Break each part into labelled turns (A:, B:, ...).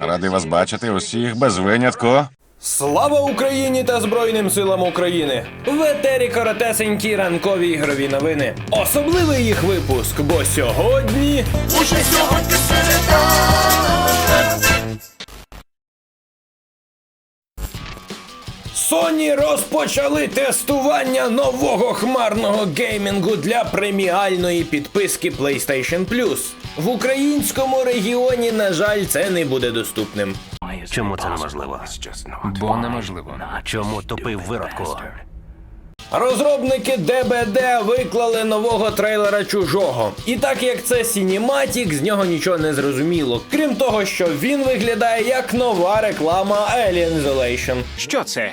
A: Радий вас бачити усіх без винятку.
B: Слава Україні та Збройним силам України! В етері коротесенькі ранкові ігрові новини. Особливий їх випуск, бо сьогодні.
C: Уже сьогодні
B: Sony розпочали тестування нового хмарного геймінгу для преміальної підписки PlayStation Plus. В українському регіоні, на жаль, це не буде доступним.
D: Чому це неможливо?
E: Бо неможливо.
D: Чому тупив виродку?
B: Розробники DBD виклали нового трейлера чужого. І так як це Сініматік, з нього нічого не зрозуміло. Крім того, що він виглядає як нова реклама Alien Isolation.
E: Що це?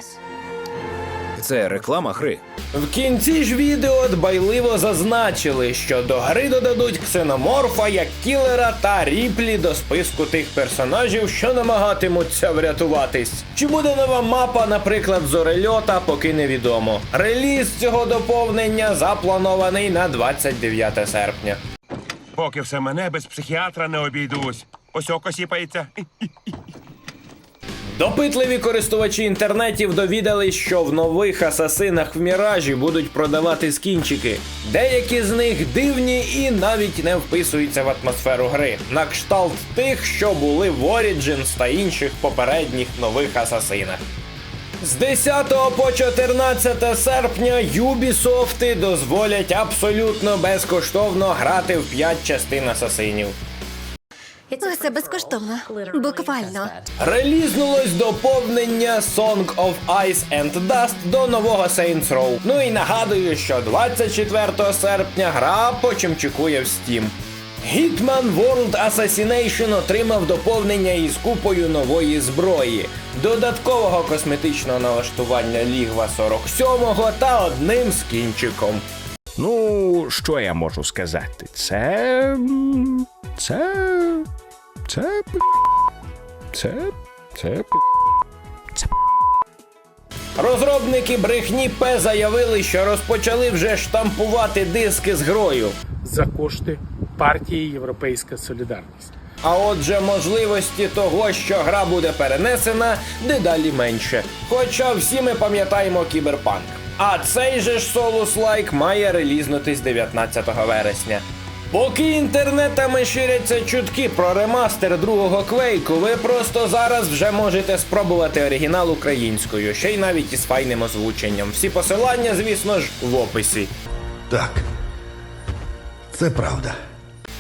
E: Це реклама гри.
B: В кінці ж відео дбайливо зазначили, що до гри додадуть ксеноморфа як кілера та ріплі до списку тих персонажів, що намагатимуться врятуватись. Чи буде нова мапа, наприклад, зорельота, поки невідомо. Реліз цього доповнення запланований на 29 серпня.
F: Поки все мене без психіатра не обійдусь. Ось око сіпається.
B: Допитливі користувачі інтернетів довідались, що в нових асасинах в Міражі будуть продавати скінчики. Деякі з них дивні і навіть не вписуються в атмосферу гри, на кшталт тих, що були в Origins та інших попередніх нових асасинах. З 10 по 14 серпня Юбісофти дозволять абсолютно безкоштовно грати в 5 частин асасинів.
G: Усе безкоштовно. Буквально.
B: Релізнулось доповнення Song of Ice and Dust до нового Saints Row. Ну і нагадую, що 24 серпня гра почимчикує в Steam. Hitman World Assassination отримав доповнення із купою нової зброї, додаткового косметичного налаштування Лігва 47 та одним скінчиком.
H: Ну, що я можу сказати? Це. Це. Це. п- Це. Це. п-
B: Розробники брехні П заявили, що розпочали вже штампувати диски з грою.
I: за кошти партії Європейська Солідарність.
B: А отже, можливості того, що гра буде перенесена, дедалі менше. Хоча всі ми пам'ятаємо кіберпанк. А цей же ж Solus Like має релізнутись 19 вересня. Поки інтернетами ширяться чутки про ремастер другого квейку, ви просто зараз вже можете спробувати оригінал українською, ще й навіть із файним озвученням. Всі посилання, звісно ж, в описі.
C: Так. Це правда.